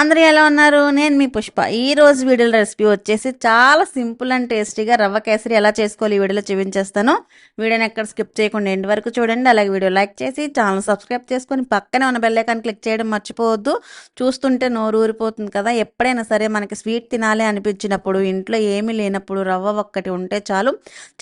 అందరూ ఎలా ఉన్నారు? నేను మీ పుష్ప. ఈ రోజు వీడియోలో రెసిపీ వచ్చేసి చాలా సింపుల్ అండ్ టేస్టీగా రవ్వ కేసరి ఎలా చేసుకోవాలి ఈ వీడియోలో చూపించేస్తాను. వీడియోని ఎక్కడ స్కిప్ చేయకుండా ఎండ్ వరకు చూడండి. అలాగే వీడియో లైక్ చేసి ఛానల్ సబ్స్క్రైబ్ చేసుకొని పక్కనే ఉన్న బెల్లైకాన్ క్లిక్ చేయడం మర్చిపోవద్దు. చూస్తుంటే నోరు ఊరిపోతుంది కదా. ఎప్పుడైనా సరే మనకి స్వీట్ తినాలి అనిపించినప్పుడు ఇంట్లో ఏమీ లేనప్పుడు రవ్వ ఒక్కటి ఉంటే చాలు.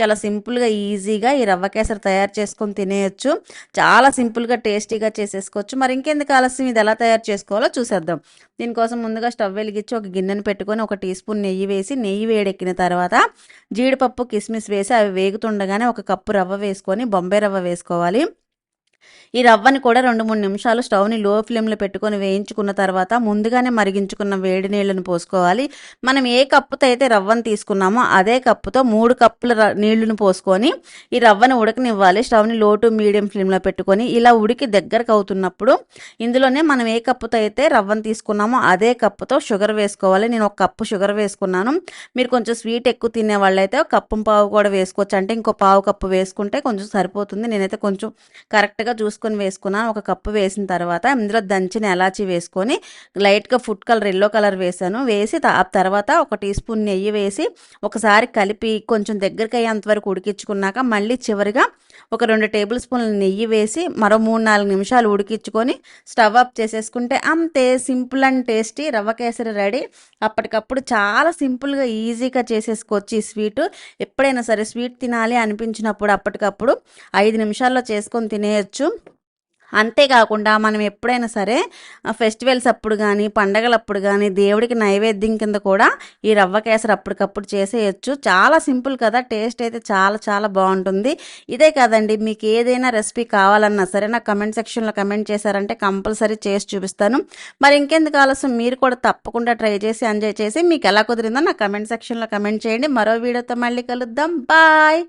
చాలా సింపుల్గా ఈజీగా ఈ రవ్వ కేసరి తయారు చేసుకొని తినేయచ్చు. చాలా సింపుల్గా టేస్టీగా చేసేసుకోవచ్చు. మరి ఇంకెందుకు ఆలస్యం? ఇది ఎలా తయారు చేసుకోవాలో చూసేద్దాం. దీనికోసం ముందుగా స్టవ్ వెలిగించి ఒక గిన్నెను పెట్టుకొని ఒక టీ స్పూన్ నెయ్యి వేసి నెయ్యి వేడెక్కిన తర్వాత జీడిపప్పు కిస్మిస్ వేసి అవి వేగుతుండగానే ఒక కప్పు రవ్వ వేసుకొని బొంబాయి రవ్వ వేసుకోవాలి. ఈ రవ్వని కూడా రెండు మూడు నిమిషాలు స్టవ్ని లో ఫ్లేమ్లో పెట్టుకొని వేయించుకున్న తర్వాత ముందుగానే మరిగించుకున్న వేడి నీళ్ళను పోసుకోవాలి. మనం ఏ కప్పుతో అయితే రవ్వను తీసుకున్నామో అదే కప్పుతో మూడు కప్పుల నీళ్ళను పోసుకొని ఈ రవ్వని ఉడకనివ్వాలి. స్టవ్ని లో టు మీడియం ఫ్లేమ్లో పెట్టుకొని ఇలా ఉడికి దగ్గరకు అవుతున్నప్పుడు ఇందులోనే మనం ఏ కప్పుతో అయితే రవ్వను తీసుకున్నామో అదే కప్పుతో షుగర్ వేసుకోవాలి. నేను ఒక కప్పు షుగర్ వేసుకున్నాను. మీరు కొంచెం స్వీట్ ఎక్కువ తినే వాళ్ళైతే ఒక కప్పు పావు కూడా వేసుకోవచ్చు. అంటే ఇంకో పావు కప్పు వేసుకుంటే కొంచెం సరిపోతుంది. నేనైతే కొంచెం కరెక్ట్గా చూసుకొని వేసుకున్నాను ఒక కప్పు వేసిన తర్వాత ఇందులో దంచిన ఎలాచి వేసుకొని లైట్గా ఫుడ్ కలర్ ఎల్లో కలర్ వేసాను. వేసి ఆ తర్వాత ఒక టీ స్పూన్ నెయ్యి వేసి ఒకసారి కలిపి కొంచెం దగ్గరికి అయ్యేంత వరకు ఉడికించుకున్నాక మళ్ళీ చివరిగా ఒక రెండు టేబుల్ స్పూన్ల నెయ్యి వేసి మరో మూడు నాలుగు నిమిషాలు ఉడికించుకొని స్టవ్ ఆఫ్ చేసేసుకుంటే అంతే సింపుల్ అండ్ టేస్టీ రవ్వ కేసరి రెడీ. అప్పటికప్పుడు చాలా సింపుల్గా ఈజీగా చేసేసుకోవచ్చు ఈ స్వీట్. ఎప్పుడైనా సరే స్వీట్ తినాలి అనిపించినప్పుడు అప్పటికప్పుడు ఐదు నిమిషాల్లో చేసుకొని తినేయచ్చు. అంతేకాకుండా మనం ఎప్పుడైనా సరే ఫెస్టివల్స్ అప్పుడు కానీ పండగలప్పుడు కానీ దేవుడికి నైవేద్యం కింద కూడా ఈ రవ్వ కేసరి అప్పటికప్పుడు చేసేయచ్చు. చాలా సింపుల్ కదా టేస్ట్ అయితే చాలా చాలా బాగుంటుంది. ఇదే కాదండి మీకు ఏదైనా రెసిపీ కావాలన్నా సరే నా కమెంట్ సెక్షన్లో కమెంట్ చేశారంటే కంపల్సరీ చేసి చూపిస్తాను. మరి ఇంకెందుకు ఆలస్యం? మీరు కూడా తప్పకుండా ట్రై చేసి ఎంజాయ్ చేసి మీకు ఎలా కుదిరిందో నా కమెంట్ సెక్షన్లో కమెంట్ చేయండి. మరో వీడియోతో మళ్ళీ కలుద్దాం. బాయ్!